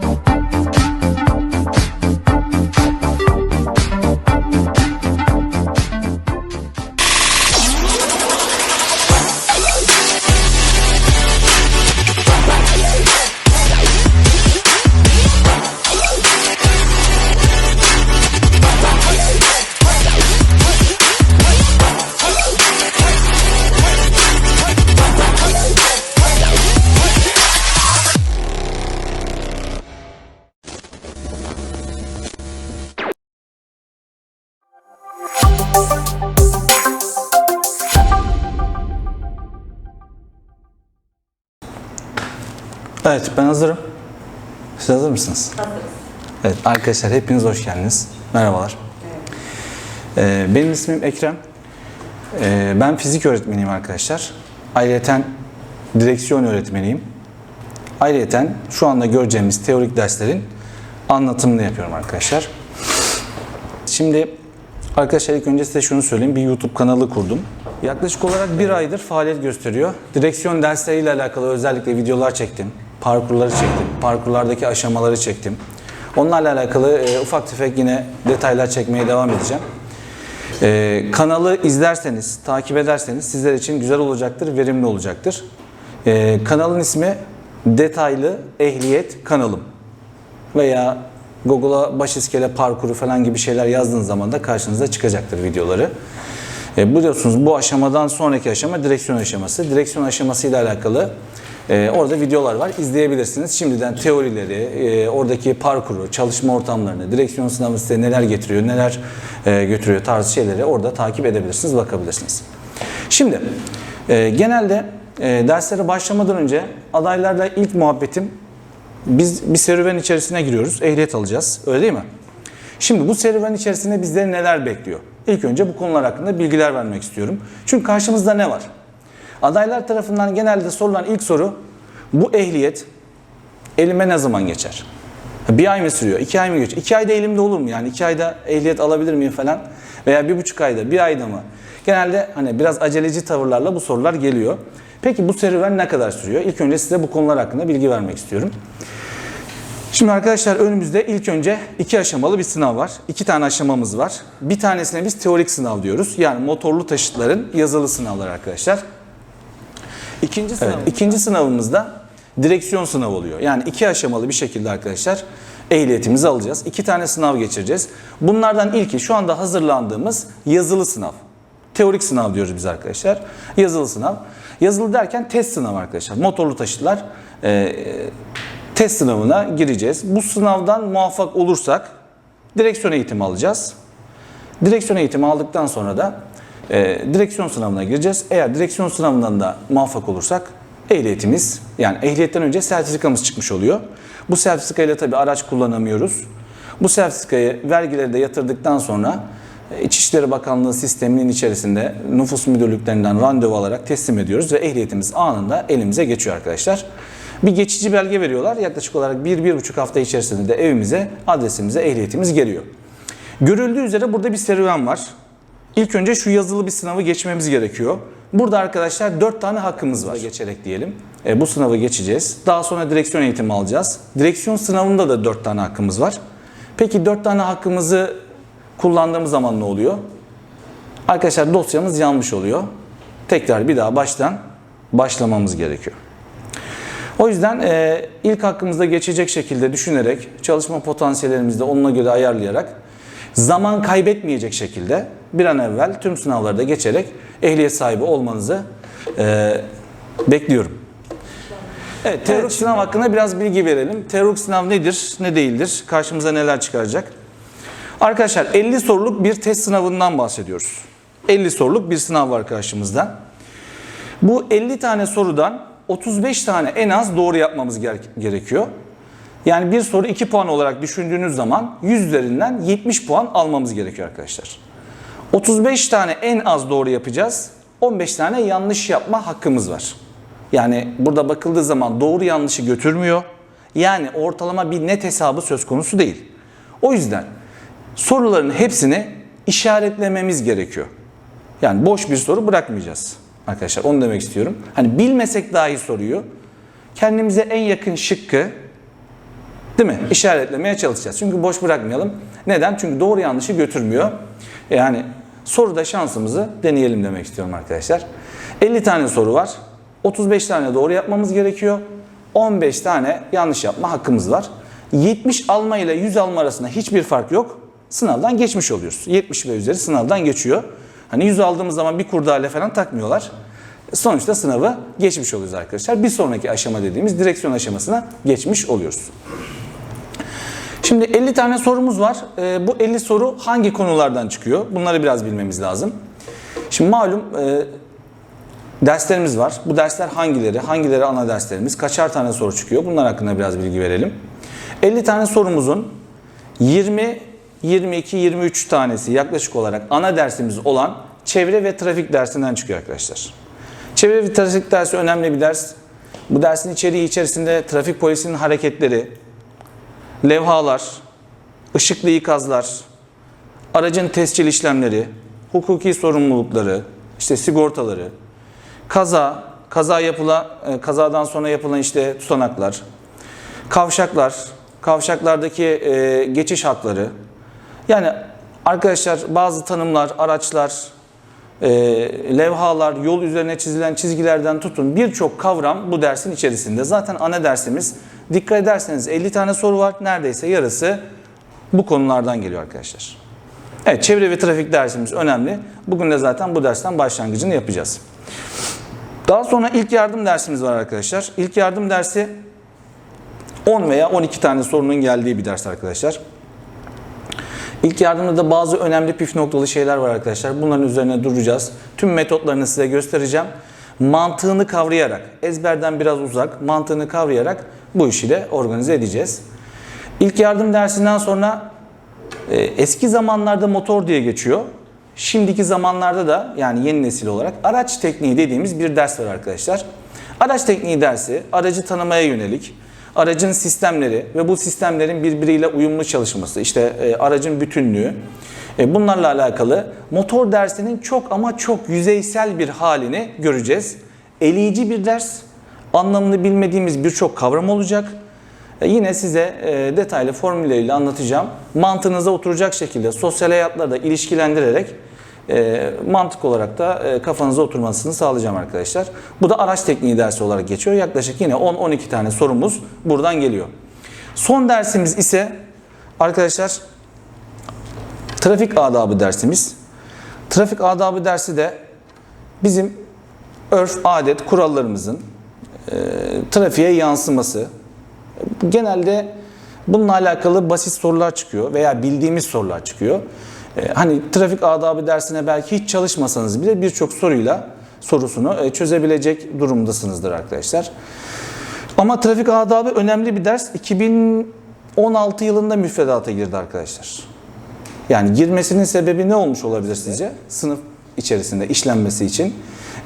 you Evet ben hazırım. Siz hazır mısınız? Hazırız. Evet arkadaşlar hepiniz hoş geldiniz. Merhabalar. Ee, benim ismim Ekrem. Ee, ben fizik öğretmeniyim arkadaşlar. Ayrıca direksiyon öğretmeniyim. Ayrıca şu anda göreceğimiz teorik derslerin anlatımını yapıyorum arkadaşlar. Şimdi arkadaşlar ilk önce size şunu söyleyeyim. Bir YouTube kanalı kurdum. Yaklaşık olarak bir aydır faaliyet gösteriyor. Direksiyon dersleriyle alakalı özellikle videolar çektim. Parkurları çektim. Parkurlardaki aşamaları çektim. Onlarla alakalı e, ufak tefek yine detaylar çekmeye devam edeceğim. E, kanalı izlerseniz, takip ederseniz sizler için güzel olacaktır, verimli olacaktır. E, kanalın ismi Detaylı Ehliyet Kanalım veya Google'a baş iskele parkuru falan gibi şeyler yazdığınız zaman da karşınıza çıkacaktır videoları. E, biliyorsunuz bu aşamadan sonraki aşama direksiyon aşaması. Direksiyon aşaması ile alakalı e, orada videolar var. İzleyebilirsiniz. Şimdiden teorileri, e, oradaki parkuru, çalışma ortamlarını, direksiyon sınavı size neler getiriyor, neler e, götürüyor tarzı şeyleri orada takip edebilirsiniz, bakabilirsiniz. Şimdi e, genelde derslere başlamadan önce adaylarla ilk muhabbetim biz bir serüven içerisine giriyoruz. Ehliyet alacağız. Öyle değil mi? Şimdi bu serüven içerisinde bizleri neler bekliyor? İlk önce bu konular hakkında bilgiler vermek istiyorum. Çünkü karşımızda ne var? Adaylar tarafından genelde sorulan ilk soru bu ehliyet elime ne zaman geçer? Bir ay mı sürüyor? iki ay mı geçiyor? İki ayda elimde olur mu? Yani iki ayda ehliyet alabilir miyim falan? Veya bir buçuk ayda, bir ayda mı? Genelde hani biraz aceleci tavırlarla bu sorular geliyor. Peki bu serüven ne kadar sürüyor? İlk önce size bu konular hakkında bilgi vermek istiyorum. Şimdi arkadaşlar önümüzde ilk önce iki aşamalı bir sınav var. İki tane aşamamız var. Bir tanesine biz teorik sınav diyoruz. Yani motorlu taşıtların yazılı sınavları arkadaşlar. İkinci, sınav, ikinci sınavımızda direksiyon sınavı oluyor. Yani iki aşamalı bir şekilde arkadaşlar ehliyetimizi alacağız. İki tane sınav geçireceğiz. Bunlardan ilki şu anda hazırlandığımız yazılı sınav. Teorik sınav diyoruz biz arkadaşlar. Yazılı sınav. Yazılı derken test sınavı arkadaşlar. Motorlu taşıtlar e, test sınavına gireceğiz. Bu sınavdan muvaffak olursak direksiyon eğitimi alacağız. Direksiyon eğitimi aldıktan sonra da e, direksiyon sınavına gireceğiz. Eğer direksiyon sınavından da muvaffak olursak ehliyetimiz yani ehliyetten önce sertifikamız çıkmış oluyor. Bu sertifikayla tabii araç kullanamıyoruz. Bu sertifikayı vergileri de yatırdıktan sonra e, İçişleri Bakanlığı sisteminin içerisinde nüfus müdürlüklerinden randevu alarak teslim ediyoruz ve ehliyetimiz anında elimize geçiyor arkadaşlar. Bir geçici belge veriyorlar. Yaklaşık olarak 1-1,5 hafta içerisinde de evimize, adresimize ehliyetimiz geliyor. Görüldüğü üzere burada bir serüven var. İlk önce şu yazılı bir sınavı geçmemiz gerekiyor. Burada arkadaşlar 4 tane hakkımız var. Geçerek diyelim. E, bu sınavı geçeceğiz. Daha sonra direksiyon eğitimi alacağız. Direksiyon sınavında da 4 tane hakkımız var. Peki 4 tane hakkımızı kullandığımız zaman ne oluyor? Arkadaşlar dosyamız yanlış oluyor. Tekrar bir daha baştan başlamamız gerekiyor. O yüzden e, ilk hakkımızda geçecek şekilde düşünerek, çalışma potansiyellerimizi de onunla göre ayarlayarak, zaman kaybetmeyecek şekilde bir an evvel tüm sınavları da geçerek ehliyet sahibi olmanızı e, bekliyorum. Evet, teorik sınav hakkında biraz bilgi verelim. Teorik sınav nedir, ne değildir, karşımıza neler çıkaracak? Arkadaşlar 50 soruluk bir test sınavından bahsediyoruz. 50 soruluk bir sınav var karşımızda. Bu 50 tane sorudan 35 tane en az doğru yapmamız gerekiyor. Yani bir soru 2 puan olarak düşündüğünüz zaman 100 üzerinden 70 puan almamız gerekiyor arkadaşlar. 35 tane en az doğru yapacağız. 15 tane yanlış yapma hakkımız var. Yani burada bakıldığı zaman doğru yanlışı götürmüyor. Yani ortalama bir net hesabı söz konusu değil. O yüzden soruların hepsini işaretlememiz gerekiyor. Yani boş bir soru bırakmayacağız. Arkadaşlar onu demek istiyorum. Hani bilmesek dahi soruyu kendimize en yakın şıkkı Değil mi? İşaretlemeye çalışacağız. Çünkü boş bırakmayalım. Neden? Çünkü doğru yanlışı götürmüyor. Yani soruda şansımızı deneyelim demek istiyorum arkadaşlar. 50 tane soru var. 35 tane doğru yapmamız gerekiyor. 15 tane yanlış yapma hakkımız var. 70 alma ile 100 alma arasında hiçbir fark yok. Sınavdan geçmiş oluyoruz. 70 ve üzeri sınavdan geçiyor. Hani 100 aldığımız zaman bir kurdale falan takmıyorlar. Sonuçta sınavı geçmiş oluyoruz arkadaşlar. Bir sonraki aşama dediğimiz direksiyon aşamasına geçmiş oluyoruz. Şimdi 50 tane sorumuz var. Ee, bu 50 soru hangi konulardan çıkıyor? Bunları biraz bilmemiz lazım. Şimdi malum e, derslerimiz var. Bu dersler hangileri? Hangileri ana derslerimiz? Kaçar tane soru çıkıyor? Bunlar hakkında biraz bilgi verelim. 50 tane sorumuzun 20, 22, 23 tanesi yaklaşık olarak ana dersimiz olan çevre ve trafik dersinden çıkıyor arkadaşlar. Çevre ve trafik dersi önemli bir ders. Bu dersin içeriği içerisinde trafik polisinin hareketleri, levhalar, ışıklı ikazlar, aracın tescil işlemleri, hukuki sorumlulukları, işte sigortaları, kaza, kaza yapıla, e, kazadan sonra yapılan işte tutanaklar, kavşaklar, kavşaklardaki e, geçiş hakları. Yani arkadaşlar bazı tanımlar, araçlar, e, levhalar, yol üzerine çizilen çizgilerden tutun birçok kavram bu dersin içerisinde. Zaten ana dersimiz dikkat ederseniz 50 tane soru var. Neredeyse yarısı bu konulardan geliyor arkadaşlar. Evet çevre ve trafik dersimiz önemli. Bugün de zaten bu dersten başlangıcını yapacağız. Daha sonra ilk yardım dersimiz var arkadaşlar. İlk yardım dersi 10 veya 12 tane sorunun geldiği bir ders arkadaşlar. İlk yardımda da bazı önemli püf noktalı şeyler var arkadaşlar. Bunların üzerine duracağız. Tüm metotlarını size göstereceğim. Mantığını kavrayarak, ezberden biraz uzak, mantığını kavrayarak bu işi de organize edeceğiz. İlk yardım dersinden sonra e, eski zamanlarda motor diye geçiyor. Şimdiki zamanlarda da yani yeni nesil olarak araç tekniği dediğimiz bir ders var arkadaşlar. Araç tekniği dersi aracı tanımaya yönelik, aracın sistemleri ve bu sistemlerin birbiriyle uyumlu çalışması, işte e, aracın bütünlüğü, bunlarla alakalı motor dersinin çok ama çok yüzeysel bir halini göreceğiz. Eleyici bir ders, anlamını bilmediğimiz birçok kavram olacak. E, Yine size e, detaylı formülleriyle anlatacağım. Mantığınıza oturacak şekilde sosyal hayatla da ilişkilendirerek e, mantık olarak da e, kafanıza oturmasını sağlayacağım arkadaşlar. Bu da araç tekniği dersi olarak geçiyor. Yaklaşık yine 10-12 tane sorumuz buradan geliyor. Son dersimiz ise arkadaşlar trafik adabı dersimiz. Trafik adabı dersi de bizim örf, adet, kurallarımızın e, trafiğe yansıması, genelde bununla alakalı basit sorular çıkıyor veya bildiğimiz sorular çıkıyor. Ee, hani trafik adabı dersine belki hiç çalışmasanız bile birçok soruyla sorusunu e, çözebilecek durumdasınızdır arkadaşlar. Ama trafik adabı önemli bir ders. 2016 yılında müfredata girdi arkadaşlar. Yani girmesinin sebebi ne olmuş olabilir sizce? Sınıf içerisinde işlenmesi için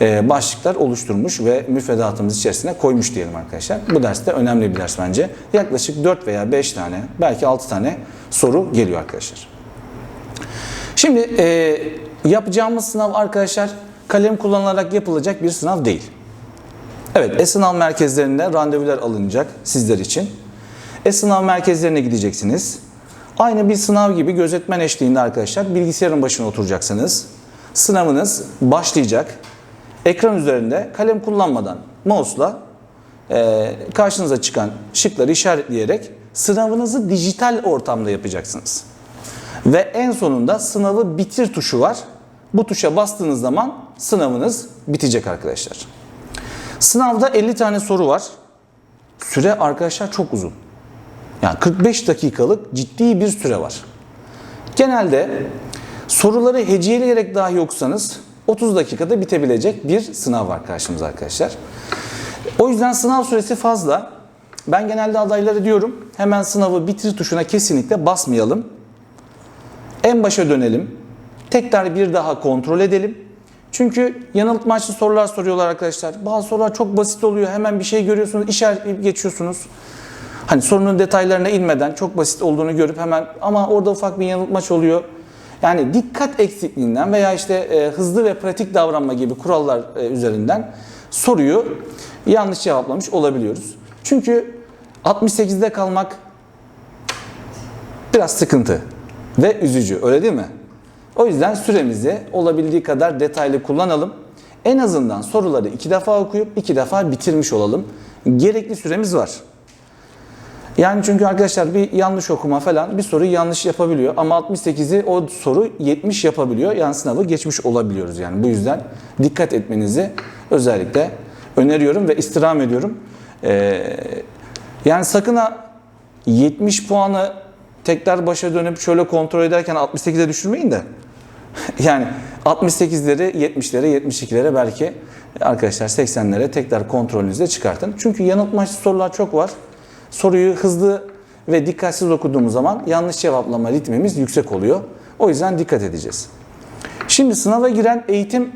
e, başlıklar oluşturmuş ve müfredatımız içerisine koymuş diyelim arkadaşlar. Bu ders de önemli bir ders bence. Yaklaşık 4 veya 5 tane belki 6 tane soru geliyor arkadaşlar. Şimdi e, yapacağımız sınav arkadaşlar kalem kullanılarak yapılacak bir sınav değil. Evet e-sınav merkezlerinde randevular alınacak sizler için. E-sınav merkezlerine gideceksiniz. Aynı bir sınav gibi gözetmen eşliğinde arkadaşlar bilgisayarın başına oturacaksınız. Sınavınız başlayacak. Ekran üzerinde kalem kullanmadan mouse'la e, karşınıza çıkan şıkları işaretleyerek sınavınızı dijital ortamda yapacaksınız. Ve en sonunda sınavı bitir tuşu var. Bu tuşa bastığınız zaman sınavınız bitecek arkadaşlar. Sınavda 50 tane soru var. Süre arkadaşlar çok uzun. Yani 45 dakikalık ciddi bir süre var. Genelde soruları heceleyerek dahi okusanız 30 dakikada bitebilecek bir sınav var karşımıza arkadaşlar. O yüzden sınav süresi fazla. Ben genelde adaylara diyorum hemen sınavı bitir tuşuna kesinlikle basmayalım. En başa dönelim. Tekrar bir daha kontrol edelim. Çünkü yanıltmaçlı sorular soruyorlar arkadaşlar. Bazı sorular çok basit oluyor. Hemen bir şey görüyorsunuz, işaretleyip geçiyorsunuz. Hani sorunun detaylarına inmeden çok basit olduğunu görüp hemen ama orada ufak bir yanıltmaç oluyor. Yani dikkat eksikliğinden veya işte e, hızlı ve pratik davranma gibi kurallar e, üzerinden soruyu yanlış cevaplamış olabiliyoruz. Çünkü 68'de kalmak biraz sıkıntı ve üzücü öyle değil mi? O yüzden süremizi olabildiği kadar detaylı kullanalım. En azından soruları iki defa okuyup iki defa bitirmiş olalım. Gerekli süremiz var. Yani çünkü arkadaşlar bir yanlış okuma falan bir soruyu yanlış yapabiliyor. Ama 68'i o soru 70 yapabiliyor. Yani sınavı geçmiş olabiliyoruz yani. Bu yüzden dikkat etmenizi özellikle öneriyorum ve istirham ediyorum. Ee, yani sakın ha 70 puanı tekrar başa dönüp şöyle kontrol ederken 68'e düşürmeyin de. yani 68'leri 70'lere 72'lere belki arkadaşlar 80'lere tekrar kontrolünüzde çıkartın. Çünkü yanıltmaç sorular çok var. Soruyu hızlı ve dikkatsiz okuduğumuz zaman yanlış cevaplama ritmimiz yüksek oluyor. O yüzden dikkat edeceğiz. Şimdi sınava giren eğitim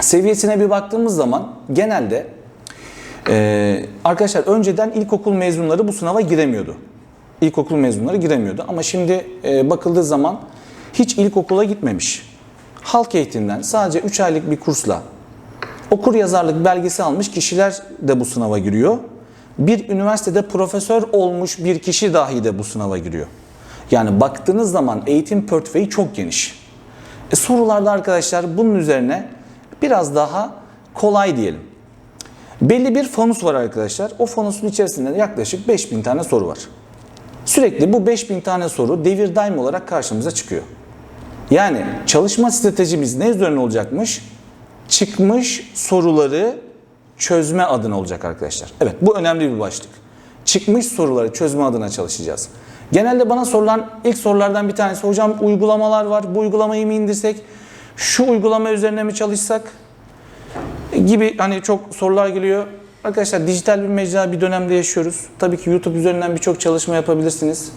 seviyesine bir baktığımız zaman genelde ee, arkadaşlar önceden ilkokul mezunları bu sınava giremiyordu. İlkokul mezunları giremiyordu ama şimdi e, bakıldığı zaman hiç ilkokula gitmemiş. Halk eğitimden sadece 3 aylık bir kursla okur yazarlık belgesi almış kişiler de bu sınava giriyor. Bir üniversitede profesör olmuş bir kişi dahi de bu sınava giriyor. Yani baktığınız zaman eğitim portföyü çok geniş. E, sorularda arkadaşlar bunun üzerine biraz daha kolay diyelim. Belli bir fanus var arkadaşlar. O fanusun içerisinde yaklaşık 5000 tane soru var. Sürekli bu 5000 tane soru devir daim olarak karşımıza çıkıyor. Yani çalışma stratejimiz ne üzerine olacakmış? Çıkmış soruları çözme adına olacak arkadaşlar. Evet bu önemli bir başlık. Çıkmış soruları çözme adına çalışacağız. Genelde bana sorulan ilk sorulardan bir tanesi hocam uygulamalar var. Bu uygulamayı mı indirsek? Şu uygulama üzerine mi çalışsak? gibi hani çok sorular geliyor. Arkadaşlar dijital bir mecra bir dönemde yaşıyoruz. Tabii ki YouTube üzerinden birçok çalışma yapabilirsiniz.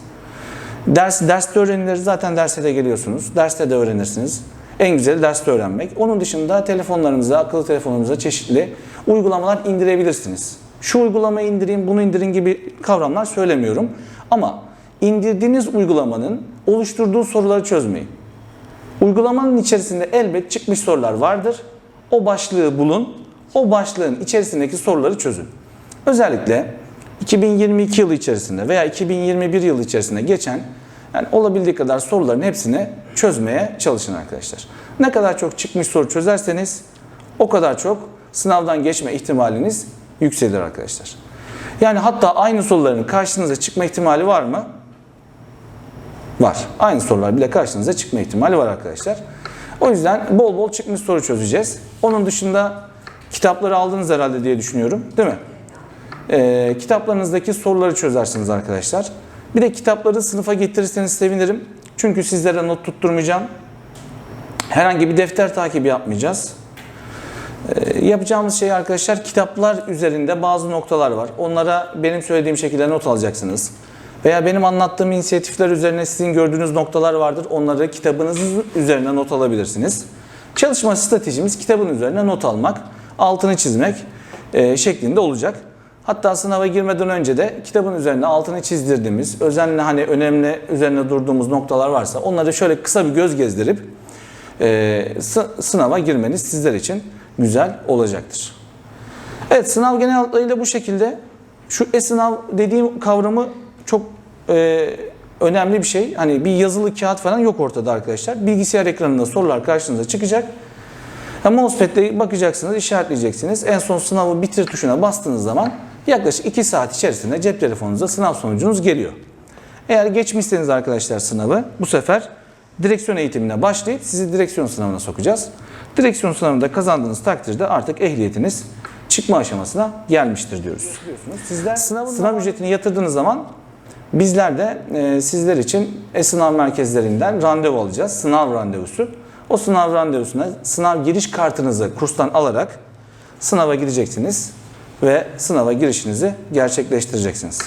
Ders derste öğrenilir. Zaten derse de geliyorsunuz. Derste de öğrenirsiniz. En güzeli derste öğrenmek. Onun dışında telefonlarınıza, akıllı telefonunuza çeşitli uygulamalar indirebilirsiniz. Şu uygulamayı indireyim, bunu indirin gibi kavramlar söylemiyorum. Ama indirdiğiniz uygulamanın oluşturduğu soruları çözmeyin. Uygulamanın içerisinde elbet çıkmış sorular vardır. O başlığı bulun. O başlığın içerisindeki soruları çözün. Özellikle 2022 yılı içerisinde veya 2021 yılı içerisinde geçen yani olabildiği kadar soruların hepsini çözmeye çalışın arkadaşlar. Ne kadar çok çıkmış soru çözerseniz o kadar çok sınavdan geçme ihtimaliniz yükselir arkadaşlar. Yani hatta aynı soruların karşınıza çıkma ihtimali var mı? Var. Aynı sorular bile karşınıza çıkma ihtimali var arkadaşlar. O yüzden bol bol çıkmış soru çözeceğiz. Onun dışında kitapları aldınız herhalde diye düşünüyorum. Değil mi? Ee, kitaplarınızdaki soruları çözersiniz arkadaşlar. Bir de kitapları sınıfa getirirseniz sevinirim. Çünkü sizlere not tutturmayacağım. Herhangi bir defter takibi yapmayacağız. Ee, yapacağımız şey arkadaşlar kitaplar üzerinde bazı noktalar var. Onlara benim söylediğim şekilde not alacaksınız. Veya benim anlattığım inisiyatifler üzerine sizin gördüğünüz noktalar vardır. Onları kitabınızın üzerine not alabilirsiniz. Çalışma stratejimiz kitabın üzerine not almak, altını çizmek e, şeklinde olacak. Hatta sınava girmeden önce de kitabın üzerine altını çizdirdiğimiz, özenle hani önemli üzerine durduğumuz noktalar varsa onları şöyle kısa bir göz gezdirip e, sınava girmeniz sizler için güzel olacaktır. Evet sınav genel hatlarıyla bu şekilde. Şu e-sınav dediğim kavramı çok e, önemli bir şey. Hani bir yazılı kağıt falan yok ortada arkadaşlar. Bilgisayar ekranında sorular karşınıza çıkacak. Mousepad'le bakacaksınız, işaretleyeceksiniz. En son sınavı bitir tuşuna bastığınız zaman yaklaşık 2 saat içerisinde cep telefonunuza sınav sonucunuz geliyor. Eğer geçmişseniz arkadaşlar sınavı bu sefer direksiyon eğitimine başlayıp sizi direksiyon sınavına sokacağız. Direksiyon sınavında kazandığınız takdirde artık ehliyetiniz çıkma aşamasına gelmiştir diyoruz. Sizler sınav ücretini yatırdığınız zaman bizler de e, sizler için e-sınav merkezlerinden randevu alacağız. Sınav randevusu. O sınav randevusuna sınav giriş kartınızı kurstan alarak sınava gireceksiniz ve sınava girişinizi gerçekleştireceksiniz.